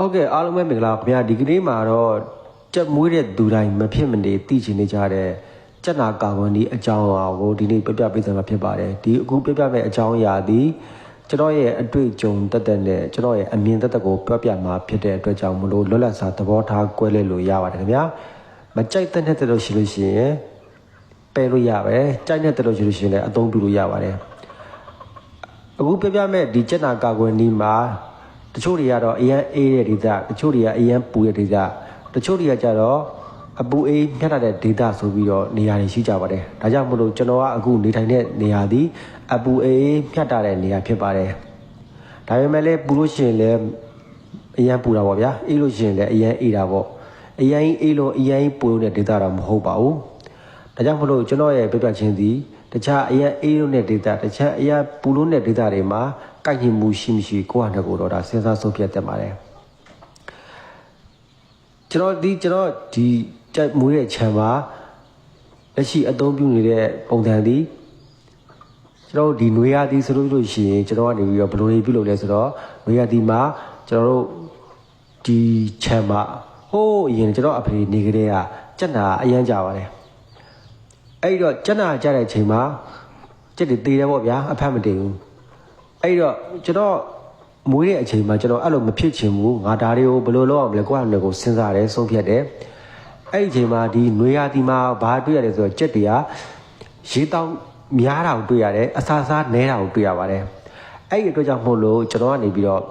ဟုတ်ကဲ့အားလုံးပဲမင်္ဂလာပါခင်ဗျာဒီကနေ့မှာတော့ကြက်မွေးတဲ့သူတိုင်းမဖြစ်မနေသိချင်နေကြတဲ့ကြက်နာကာဝန်ဒီအကြောင်းအရာကိုဒီနေ့ပြပြပေးစမှာဖြစ်ပါတယ်ဒီအခုပြပြမယ့်အကြောင်းအရာဒီကျွန်တော်ရဲ့အတွေ့အကြုံတက်တက်နဲ့ကျွန်တော်ရဲ့အမြင်တက်တက်ကိုပြပြမှာဖြစ်တဲ့အတွက်ကြောင့်မလို့လွတ်လပ်စွာသဘောထားကွဲလဲလို့ရပါတယ်ခင်ဗျာမကြိုက်တဲ့နဲ့တက်လို့ရှိလို့ရှိရင်ပယ်လို့ရပါတယ်ကြိုက်တဲ့တက်လို့ရှိလို့ရှိရင်လည်းအသုံးပြုလို့ရပါတယ်အခုပြပြမဲ့ဒီကျက်နာကာကွယ်နီးမှာ တချို့တွေကတော့အရန်အေးတဲ့ဒေသတချို့တွေကအရန်ပူတဲ့ဒေသတချို့တွေကကြတော့အပူအေးမြတ်တဲ့ဒေသဆိုပြီးတော့နေရာတွေရှိကြပါတယ်ဒါကြောင့်မလို့ကျွန်တော်ကအခုနေထိုင်တဲ့နေရာဒီအပူအေးမြတ်တဲ့နေရာဖြစ်ပါတယ်ဒါပေမဲ့လည်းပူလို့ရှိရင်လည်းအရန်ပူတာပေါ့ဗျာအေးလို့ရှိရင်လည်းအရန်အေးတာပေါ့အရန်အေးလို့အရန်ပူတဲ့ဒေသတော့မဟုတ်ပါဘူးဒါကြောင့်မလို့ကျွန်တော်ရဲ့ပြပြချင်းသည် တခြားအရင်အေးလို့တဲ့ဒေတာတခြားအရင်ပူလို့တဲ့ဒေတာတွေမှာကိုက်ညီမှုရှိမရှိကိုယ့်ဟာနဲ့ကိုယ်တော့ဒါစဉ်းစားဆုံးဖြတ်တတ်ပါတယ်ကျွန်တော်ဒီကျွန်တော်ဒီကြိုက်မွေးတဲ့ခြံမှာလက်ရှိအသုံးပြုနေတဲ့ပုံစံသည်ကျွန်တော်တို့ဒီနွေရာသီဆိုလို့ရှိရင်ကျွန်တော်ကနေပြီးတော့ဘယ်လိုတွေပြုလုပ်လဲဆိုတော့နွေရာသီမှာကျွန်တော်တို့ဒီခြံမှာဟိုးအရင်ကျွန်တော်အဖေနေကလေးကစက်နာအရန်ကြပါတယ် အဲ့တော့ကျက်နာကြတဲ့အချိန်မှာကျက်တွေတေးတယ်ပေါ့ဗျာအဖတ်မတင်ဘူးအဲ့တော့ကျွန်တော်မွေးတဲ့အချိန်မှာကျွန်တော်အဲ့လိုမဖြစ်ချင်ဘူးငါဒါတွေကိုဘယ်လိုလုပ်အောင်မလဲကိုယ့်အမျိုးကိုစဉ်းစားတယ်ဆုံးဖြတ်တယ်အဲ့ဒီအချိန်မှာဒီနွေရာသီမှာဘာတွေ့ရလဲဆိုတော့ကျက်တွေကရေတောင်များတာကိုတွေ့ရတယ်အဆာဆာနဲတာကိုတွေ့ရပါတယ်အဲ့ဒီအတွက်ကြောင့်မို့လို့ကျွန်တော်ကနေပြီးတော့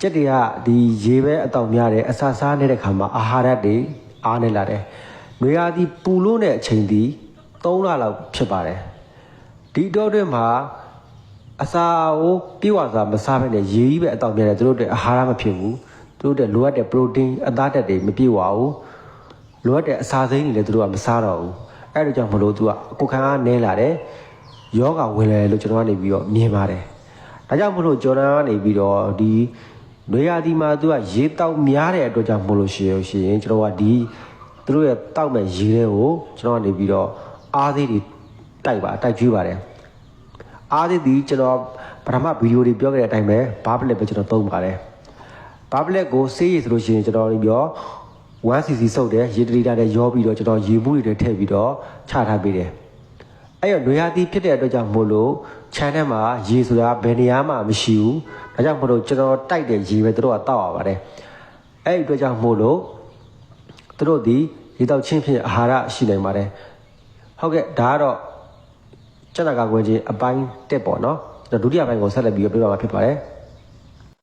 ကျက်တွေကဒီရေပဲအတောင်များတယ်အဆာစားနေတဲ့ခါမှာအာဟာရတွေအားနေလာတယ်။ နွေရာသီပူလို့တဲ့အချိန်ဒီ3လလောက်ဖြစ်ပါတယ်။ဒီတော့တွင်မှာအစာကိုပြေဝစွာမစားဘဲနဲ့ရေကြီးပဲအတောင်များတယ်သူတို့တဲ့အာဟာရမဖြစ်ဘူး။သူတို့တဲ့လိုအပ်တဲ့ protein အသားဓာတ်တွေမပြည့်ဝဘူး။လိုအပ်တဲ့အစာစိမ်းတွေလည်းသူတို့ကမစားတော့ဘူး။အဲ့ဒါကြောင့်မလို့သူကကိုယ်ခံအားနည်းလာတယ်။ယောဂဝင်လာတယ်လို့ကျွန်တော်ကနေပြီးတော့မြင်ပါတယ်။ဒါကြောင့်မလို့ဂျော်ဒန်ကနေပြီးတော့ဒီနွေရာသီမှာသူကရေတောက်များတဲ့အတွက်ကြောင့်မလို့ရှိရရှိရင်ကျွန်တော်ကဒီ သူတို့ရဲ့တောက်မဲ့ရေတွေကိုကျွန်တော်ကနေပြီးတော့အားသေးတွေတိုက်ပါတိုက်ကျွေးပါတယ်အားသေးဒီကျွန်တော်ပထမဗီဒီယိုတွေပြောခဲ့တဲ့အတိုင်းပဲဘားပလက်ပဲကျွန်တော်သုံးပါတယ်ဘားပလက်ကိုဆေးရည်ဆိုလို့ရှိရင်ကျွန်တော်ပြီးတော့ 1cc စုပ်တယ်ရေတလီတာနဲ့ရောပြီးတော့ကျွန်တော်ရေမှုတွေထည့်ပြီးတော့ချထားပေးတယ်အဲ့တော့နွေရာသီဖြစ်တဲ့အတွက်ကြောင့်မို့လို့ခြံထဲမှာရေဆိုတာဘယ်နေရာမှမရှိဘူးဒါကြောင့်မို့လို့ကျွန်တော်တိုက်တဲ့ရေပဲသူတို့ကတောက်ရပါတယ်အဲ့ဒီအတွက်ကြောင့်မို့လို့ သူတို့ဒီရေတောက်ချင်းဖြင့်အာဟာရရှိနိုင်ပါတယ်ဟုတ်ကဲ့ဒါကတော့စက်နာကကွယ်ချင်းအပိုင်းတက်ပေါ့နော်ဒုတိယပိုင်းကိုဆက်လက်ပြီးတော့ပြောပြမှာဖြစ်ပါတယ်